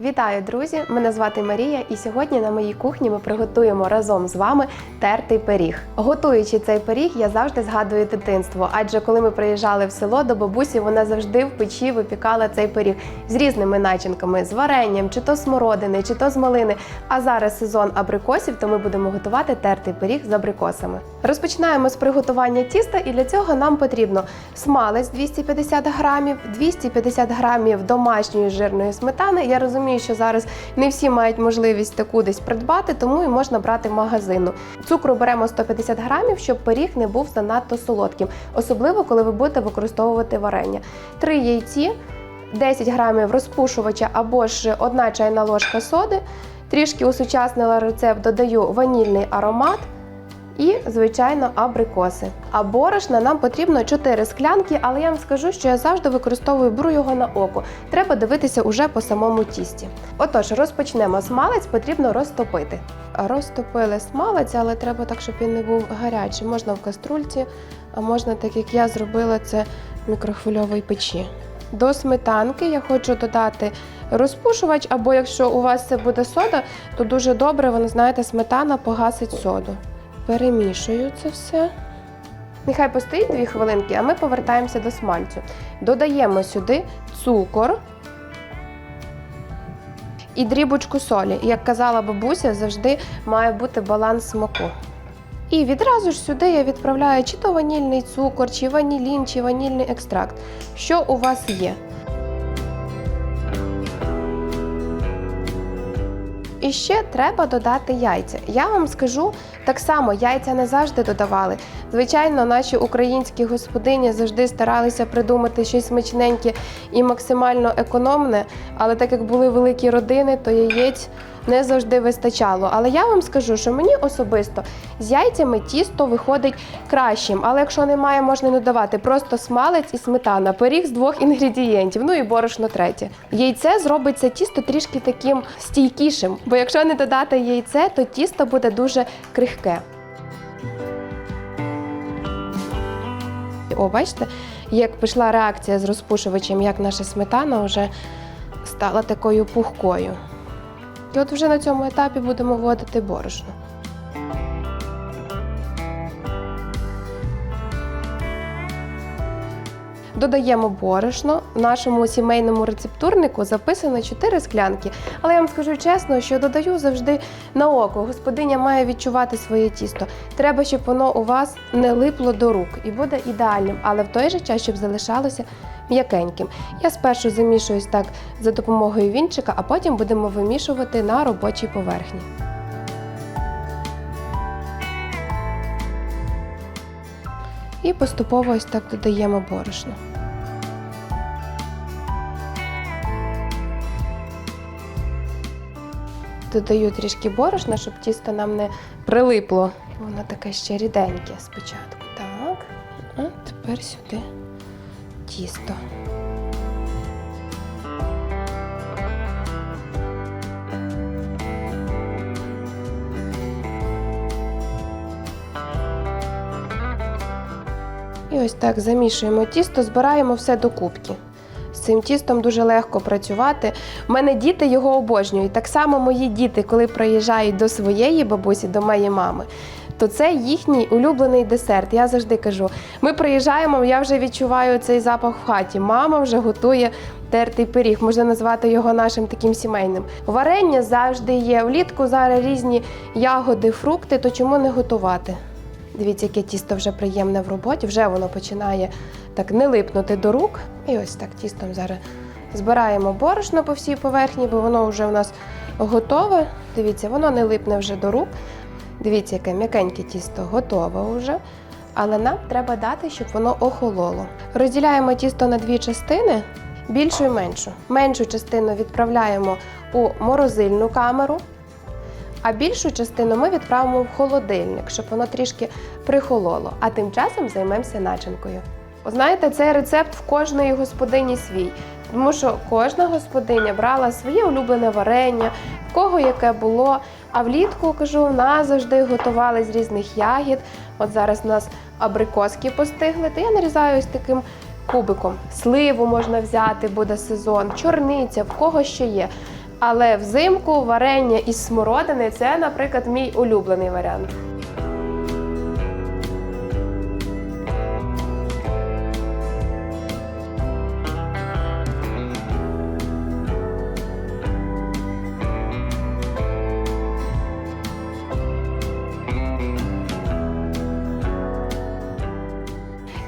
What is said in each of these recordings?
Вітаю, друзі! Мене звати Марія, і сьогодні на моїй кухні ми приготуємо разом з вами тертий пиріг. Готуючи цей пиріг, я завжди згадую дитинство, адже коли ми приїжджали в село до бабусі, вона завжди в печі випікала цей пиріг з різними начинками, з варенням, чи то смородини, чи то з малини. А зараз сезон абрикосів, то ми будемо готувати тертий пиріг з абрикосами. Розпочинаємо з приготування тіста, і для цього нам потрібно смалець 250 грамів, 250 грамів домашньої жирної сметани. Я розумію, що зараз не всі мають можливість таку десь придбати, тому і можна брати магазину. Цукру беремо 150 грамів, щоб пиріг не був занадто солодким, особливо коли ви будете використовувати варення. Три яйці. 10 грамів розпушувача або ж одна чайна ложка соди. Трішки усучаснила рецепт, додаю ванільний аромат і, звичайно, абрикоси. А борошна нам потрібно 4 склянки, але я вам скажу, що я завжди використовую беру його на око. Треба дивитися уже по самому тісті. Отож, розпочнемо. Смалець потрібно розтопити. Розтопили смалець, але треба так, щоб він не був гарячий. Можна в каструльці, а можна, так як я зробила це в мікрохвильовій печі. До сметанки я хочу додати розпушувач, або якщо у вас це буде сода, то дуже добре, ви знаєте, сметана погасить соду. Перемішую це все. Нехай постоїть дві хвилинки, а ми повертаємося до смальцю. Додаємо сюди цукор і дрібочку солі. Як казала бабуся, завжди має бути баланс смаку. І відразу ж сюди я відправляю чи то ванільний цукор, чи ванілін, чи ванільний екстракт. Що у вас є? І ще треба додати яйця. Я вам скажу, так само яйця не завжди додавали. Звичайно, наші українські господині завжди старалися придумати щось смачненьке і максимально економне, але так як були великі родини, то яєць не завжди вистачало. Але я вам скажу, що мені особисто з яйцями тісто виходить кращим. Але якщо немає, можна додавати. Просто смалець і сметана, пиріг з двох інгредієнтів, ну і борошно третє. Яйце зробить це тісто трішки таким стійкішим, бо якщо не додати яйце, то тісто буде дуже крихке. О, бачите, як пішла реакція з розпушувачем, як наша сметана вже стала такою пухкою. І от вже на цьому етапі будемо вводити борошно. Додаємо борошно. В нашому сімейному рецептурнику записано 4 склянки. Але я вам скажу чесно, що додаю завжди на око. Господиня має відчувати своє тісто. Треба, щоб воно у вас не липло до рук і буде ідеальним, але в той же час, щоб залишалося м'якеньким. Я спершу замішуюсь так за допомогою вінчика, а потім будемо вимішувати на робочій поверхні. І поступово ось так додаємо борошно. Додаю трішки борошна, щоб тісто нам не прилипло. Воно таке ще ріденьке спочатку. Так, а тепер сюди тісто. І ось так замішуємо тісто, збираємо все до кубки. З цим тістом дуже легко працювати. У мене діти його обожнюють. Так само мої діти, коли приїжджають до своєї бабусі, до моєї мами, то це їхній улюблений десерт. Я завжди кажу: ми приїжджаємо, я вже відчуваю цей запах в хаті. Мама вже готує тертий пиріг, можна назвати його нашим таким сімейним. Варення завжди є. Влітку зараз різні ягоди, фрукти, то чому не готувати? Дивіться, яке тісто вже приємне в роботі, вже воно починає так не липнути до рук. І ось так тістом зараз збираємо борошно по всій поверхні, бо воно вже у нас готове. Дивіться, воно не липне вже до рук. Дивіться, яке м'якеньке тісто готове вже. Але нам треба дати, щоб воно охололо. Розділяємо тісто на дві частини, більшу і меншу. Меншу частину відправляємо у морозильну камеру, а більшу частину ми відправимо в холодильник, щоб воно трішки прихололо. А тим часом займемося начинкою. Знаєте, цей рецепт в кожної господині свій, тому що кожна господиня брала своє улюблене варення, в кого яке було. А влітку кажу, в нас завжди готували з різних ягід. От зараз у нас абрикоски постигли, то я нарізаю ось таким кубиком. Сливу можна взяти, буде сезон, чорниця, в кого що є. Але взимку варення із смородини це, наприклад, мій улюблений варіант.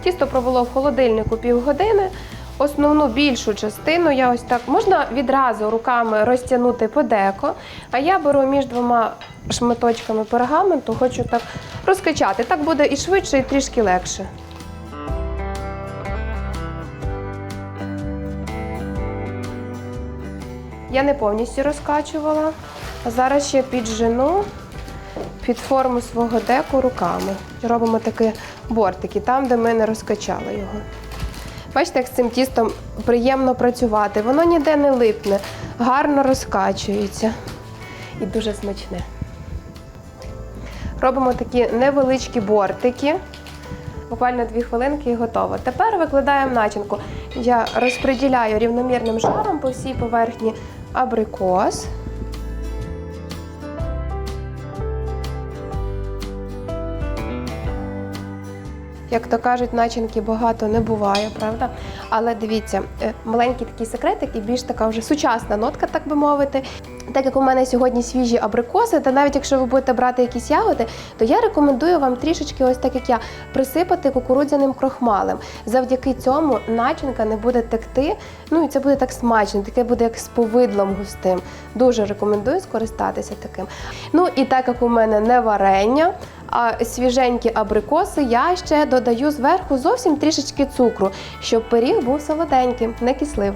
Тісто пробуло в холодильнику півгодини. Основну більшу частину я ось так можна відразу руками розтягнути по деко, а я беру між двома шматочками пергаменту, хочу так розкачати. Так буде і швидше, і трішки легше. Я не повністю розкачувала, а зараз ще піджену під форму свого деку руками. Робимо такі бортики, там, де ми не розкачали його. Бачите, як з цим тістом приємно працювати. Воно ніде не липне, гарно розкачується і дуже смачне. Робимо такі невеличкі бортики. Буквально дві хвилинки і готово. Тепер викладаємо начинку. Я розподіляю рівномірним жаром по всій поверхні абрикос. Як то кажуть, начинки багато не буває, правда? Але дивіться, е, маленький такий секретик і більш така вже сучасна нотка, так би мовити. Так як у мене сьогодні свіжі абрикоси, та навіть якщо ви будете брати якісь ягоди, то я рекомендую вам трішечки, ось так як я, присипати кукурудзяним крохмалем. Завдяки цьому начинка не буде текти. Ну і це буде так смачно, таке буде як з повидлом густим. Дуже рекомендую скористатися таким. Ну і так як у мене не варення, а свіженькі абрикоси, я ще додаю зверху зовсім трішечки цукру, щоб пиріг був солоденьким, не кислив.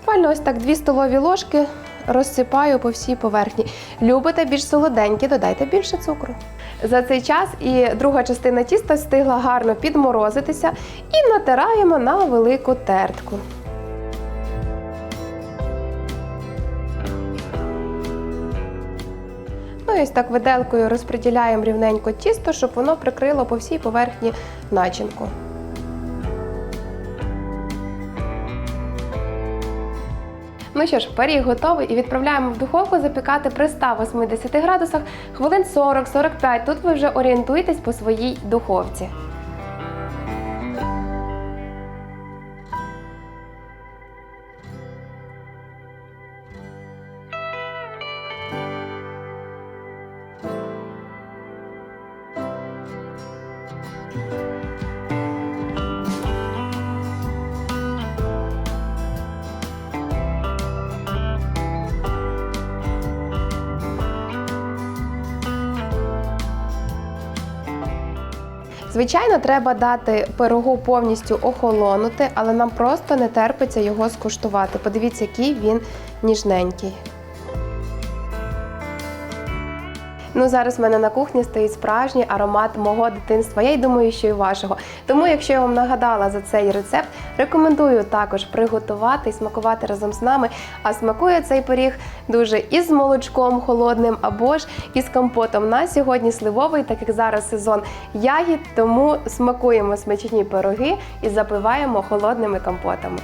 Буквально ось так 2 столові ложки розсипаю по всій поверхні. Любите більш солоденькі, додайте більше цукру. За цей час і друга частина тіста встигла гарно підморозитися і натираємо на велику тертку. Ну ось так виделкою розподіляємо рівненько тісто, щоб воно прикрило по всій поверхні начинку. Ну що ж, пиріг готовий і відправляємо в духовку запікати при 180 градусах хвилин 40-45. Тут ви вже орієнтуєтесь по своїй духовці. Звичайно, треба дати пирогу повністю охолонути, але нам просто не терпиться його скуштувати. Подивіться, який він ніжненький. Ну, зараз в мене на кухні стоїть справжній аромат мого дитинства. Я й думаю, що і вашого. Тому, якщо я вам нагадала за цей рецепт, рекомендую також приготувати і смакувати разом з нами. А смакує цей пиріг дуже із молочком холодним або ж із компотом. На сьогодні сливовий, так як зараз сезон ягід, тому смакуємо смачні пироги і запиваємо холодними компотами.